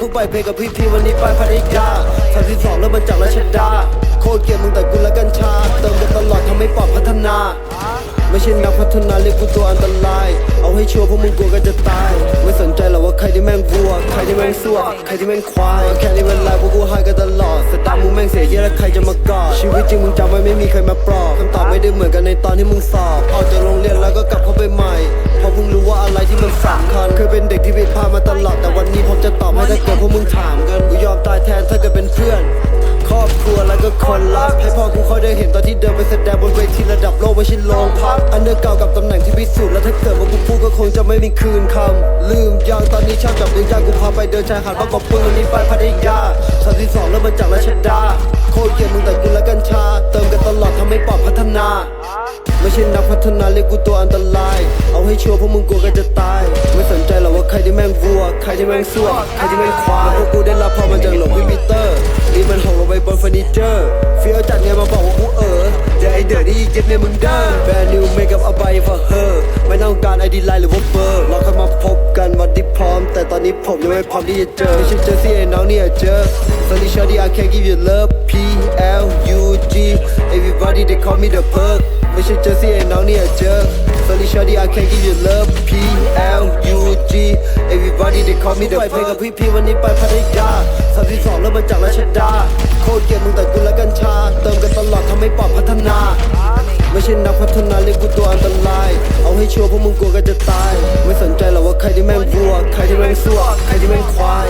กูไปเพลงกับพี่ทีวันนี้ไปพัทยาสามสิบสองแล้วมันจากราชดา โคตรเกลียดมึงแต่กูและกัญชา เติมกันตลอดทำให้ปอดพัฒนา ไม่ใช่นักพัฒนาเรียกกูตัวอันตราย เอาให้ชัวร์พวกมึงกลัวกันจะตาย ไม่สนใจหรอกว่าใครที่แม่งวัว ใครที่แม่งซัวใครที่แม่งควาย แค่นี้มันไลฟ์พวกกูหายกันตลอดสตาร์มึงแม่งเสียเยอะแล้วใครจะมากอดชีวิตจริงมึงจำไว้ไม่มีใครมาปลอบคำตอบไม่ได้เหมือนกันในตอนที่มึงสอบออกจากโรงเรียนแล้วก็กลับเข้าไปใหม่ ที่มันสำคัญเคยเป็นเด็กที่ผิดพลาดมาตลอด แต่วันนี้ผมจะตอบให้ถ้าเกิดพวกมึงถามกันกูยอมตายแทนถ้าเกิดเป็นเพื่อน ครอบครัวแล้วก็คนรัก ให้พ่อกูเขาได้เห็นตอนที่เดินไปแสดงบนเวทีระดับโลกไม่ใช่โรงพัก อันเดอร์เก่ากับตำแหน่งที่พิสูจน์แล้วถ้าเกิดว่ากูพูดก็คงจะไม่มีคืนคำลืมยังตอนนี้ชอบจับดึงยางกูพาไปเดินชายหาดบางกอกปืนวันนี้ไปพัทยา ไม่ใช่นักพัฒนาเรียกกูตัวอันตราย เอาให้ชัวร์พวกมึงกลัวกันจะตาย ไม่สนใจหรอกว่าใครที่แม่งวัว ใครที่แม่งซัวใครที่แม่งควายแล้วพวกกูได้รับพรมาจากหลวงพี่ปีเตอร์นี่มันหกลงไปบนเฟอร์นิเจอร์เฟี้ยวจัดไงมาบอกว่ากูเออเดี๋ยวไอเดือดที่เจ็บเนี่ยมึงเด้อแบรนด์นิวเมคอัพเอาไป for her ไม่ต้องการไอดีไลน์หรือว่าเบอร์เราค่อยมาพบกันวันที่พร้อม แต่ตอนนี้ผมยังไม่พร้อมที่จะเจอไม่ใช่เจอซี่ไอ้น้องเนี่ยเจอ Shorty I can't give you love P L U G Everybody they call me the plug ไม่ใช่เจอซี่ไอ้น้องเนี่ยเจอ Sunny Shorty I can't give you love P L U G Everybody they call me the plug ไปเพลงกับพี่พีวันนี้ไปพัทยาสามสิบสองแล้วมาจากราชดา โคตรเกลียดมึงแต่กูละกัญชา เติมกันตลอดทำให้ปอดพัฒนาไม่ใช่นักพัฒนาเรียกกูตัวอันตราย เอาให้ชัวร์พวกมึงกลัวกันจะตาย ไม่สนใจหรอกว่าใครที่แม่งวัว ใครที่แม่งซัวใครที่แม่งควาย